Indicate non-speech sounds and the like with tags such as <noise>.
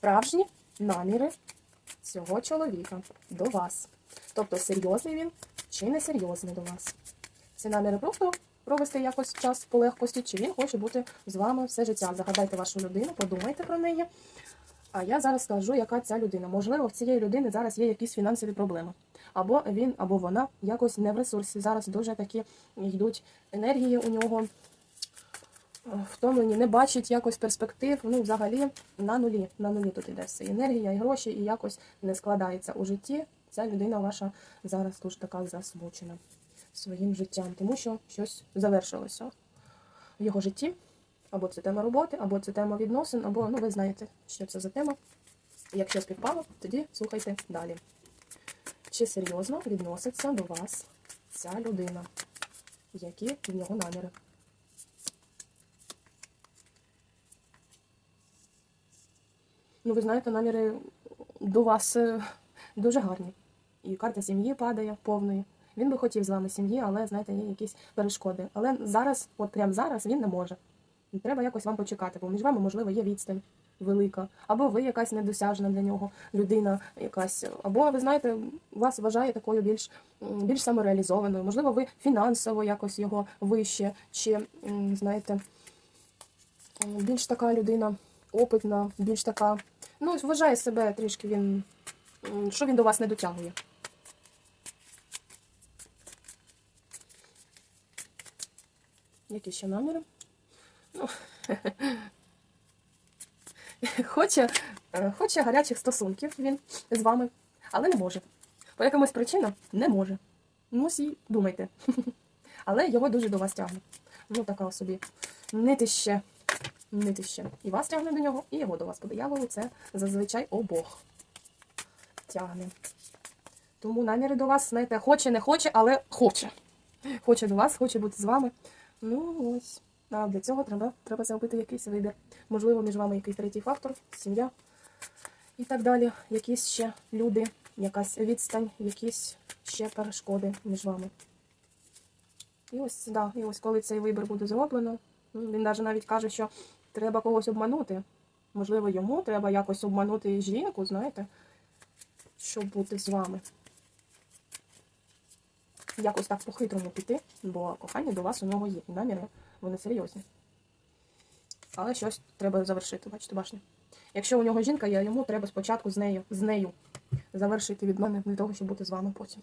справжні наміри цього чоловіка до вас. Тобто серйозний він чи не серйозний до вас. Ці наміри просто провести якось час по легкості, чи він хоче бути з вами все життя. Загадайте вашу людину, подумайте про неї. А я зараз скажу, яка ця людина. Можливо, в цієї людини зараз є якісь фінансові проблеми. Або він, або вона якось не в ресурсі. Зараз дуже такі йдуть енергії у нього втомлені, не бачить якось перспектив. Ну, взагалі на нулі. На нулі тут іде все. Енергія, і гроші, і якось не складається у житті. Ця людина ваша зараз дуже така засмучена своїм життям, тому що щось завершилося в його житті. Або це тема роботи, або це тема відносин, або ну ви знаєте, що це за тема. Якщо співпало, тоді слухайте далі. Чи серйозно відноситься до вас ця людина? Які в нього наміри? Ну, ви знаєте, наміри до вас е, дуже гарні. І карта сім'ї падає повної. Він би хотів з вами сім'ї, але знаєте, є якісь перешкоди. Але зараз, от прямо зараз, він не може. Треба якось вам почекати, бо між вами, можливо, є відстань велика, або ви якась недосяжна для нього людина, якась, або ви знаєте, вас вважає такою більш, більш самореалізованою. Можливо, ви фінансово якось його вище, чи знаєте, більш така людина опитна, більш така. Ну, вважає себе трішки він, що він до вас не дотягує. Які ще наміри? Ну, <laughs> хоче, е, хоче гарячих стосунків він з вами, але не може. По якимось причинам не може. Ну, всі думайте. <laughs> Але його дуже до вас тягне. Ну, така собі нитище. Нитище. І вас тягне до нього, і його до вас по дияволу. Це зазвичай обох тягне. Тому наміри до вас, знаєте, хоче, не хоче, але хоче. Хоче до вас, хоче бути з вами. Ну, ось. А для цього треба, треба зробити якийсь вибір. Можливо, між вами якийсь третій фактор, сім'я і так далі. Якісь ще люди, якась відстань, якісь ще перешкоди між вами. І ось, да, і ось коли цей вибір буде зроблено, ну, він навіть навіть каже, що треба когось обманути. Можливо, йому треба якось обманути жінку, знаєте, щоб бути з вами. Якось так по-хитрому піти, бо кохання до вас у нього є. І наміри вони серйозні. Але щось треба завершити, бачите, башня. Якщо у нього жінка є, йому треба спочатку з нею, з нею завершити від мене для того, щоб бути з вами потім.